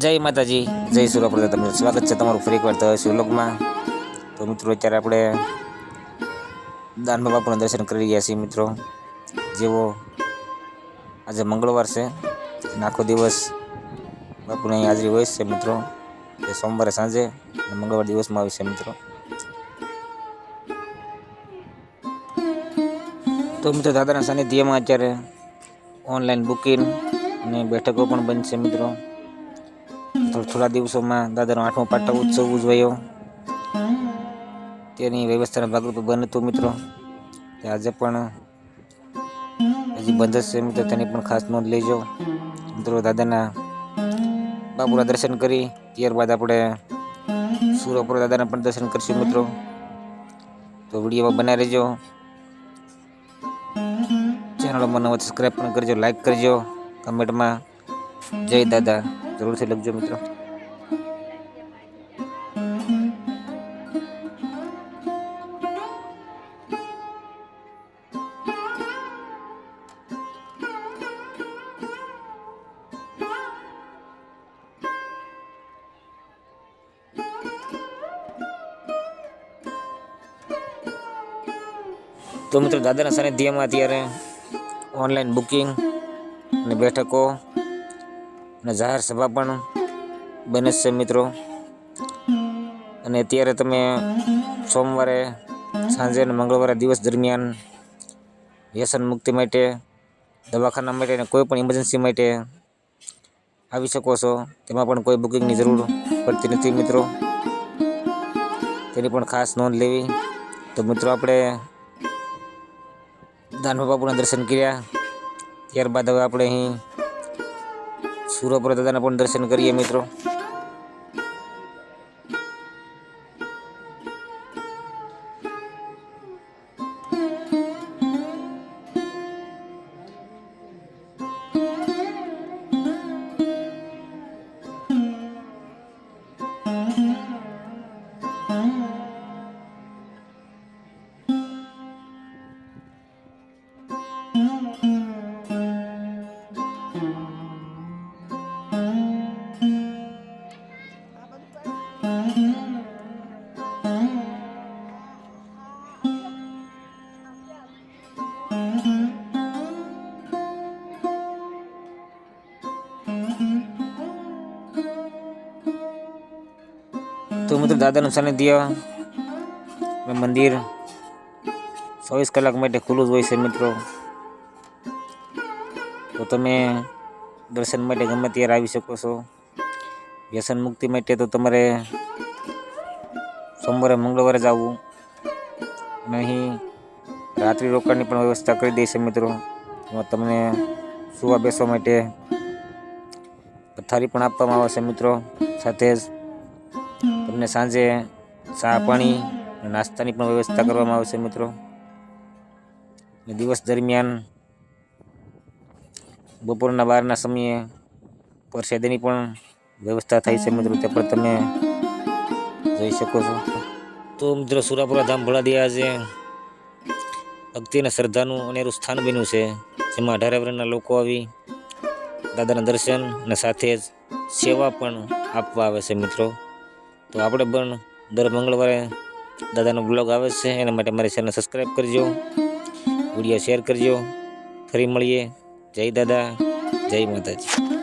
જય માતાજી, જય સુરપ્રદા તમને સ્વાગત છે તમારું ફરી એકવાર તો શિવલોકમાં તો મિત્રો, અત્યારે આપણે દાન બાપુના દર્શન કરી રહ્યા છીએ મિત્રો. જેવો આજે મંગળવાર છે. આખો દિવસ બાપુની અહીં હાજરી હોય છે મિત્રો. એ સોમવારે સાંજે અને મંગળવાર દિવસમાં આવે છે મિત્રો. તો મિત્રો, દાદાના સાનિધ્યમાં અત્યારે ઓનલાઈન બુકિંગ અને બેઠકો પણ બનશે મિત્રો. થોડા દિવસોમાં દાદાનો આઠમો પાટા ઉત્સવ ઉજવાયો. તેની વ્યવસ્થાના ભાગરૂપે બનતું મિત્રો. આજે પણ હજી બંધ છે મિત્રો તેની પણ ખાસ નોંધ લેજો. મિત્રો, દાદાના બાપુના દર્શન કરી, ત્યારબાદ આપણે સુરપુર દાદાના પણ દર્શન કરીશું મિત્રો. તો વિડીયોમાં બનાવી રહેજો. ચેનલ મને સબસ્ક્રાઈબ પણ કરજો લાઈક કરજો. કમેન્ટમાં જય દાદા. જરૂરથી લખજો મિત્રો તો મિત્રો દાદાના સાનિધ્યમાં અત્યારે ઓનલાઈન બુકિંગ અને બેઠકો અને જાહેર સભા પણ બને છે મિત્રો. અને અત્યારે તમે સોમવારે, સાંજે અને મંગળવારે દિવસ દરમિયાન વ્યસન મુક્તિ માટે, દવાખાના માટે અને કોઈ પણ ઇમરજન્સી માટે આવી શકો છો. તેમાં પણ કોઈ બુકિંગની જરૂર પડતી નથી મિત્રો. તેની પણ ખાસ નોંધ લેવી. તો મિત્રો આપણે દાનવા બાપુના દર્શન કર્યા. ત્યારબાદ હવે આપણે અહીં સુરપુર દાદાના પણ દર્શન કરીએ મિત્રો. તો મિત્ર દાદાનું સાનિધ્ય મંદિર, ચોવીસ કલાક માટે ખુલ્લું જ હોય છે મિત્રો. તો તમે દર્શન માટે ગમે ત્યારે આવી શકો છો. વ્યસન મુક્તિ માટે તો તમારે સોમવારે, મંગળવારે જ આવવું. અને રાત્રિ રોકાણની પણ વ્યવસ્થા કરી દઈ મિત્રો. એમાં તમને સુવા બેસવા માટે પથારી પણ આપવામાં આવે છે મિત્રો. સાથે જ તમને સાંજે ચા, પાણી નાસ્તાની પણ વ્યવસ્થા કરવામાં આવશે મિત્રો. દિવસ દરમિયાન બપોરના બારના સમયે પરસેદની પણ વ્યવસ્થા થાય છે મિત્રો તે પણ તમે જોઈ શકો છો. તો મિત્રો, સુરાપુરા ધામ ભોળાદિયા આજે ભક્તિ અને શ્રદ્ધાનું અનેરું સ્થાન બન્યું છે. જેમાં અઢારે વર્ષના લોકો આવી દાદાના દર્શન અને સાથે જ સેવા પણ આપવા આવે છે મિત્રો. તો આપણે પણ દર મંગળવારે દાદાનો બ્લોગ આવે છે, એના માટે મારી ચેનલ સબસ્ક્રાઈબ કરજો, વીડિયો શેર કરજો. ફરી મળીએ. જય દાદા, જય માતાજી.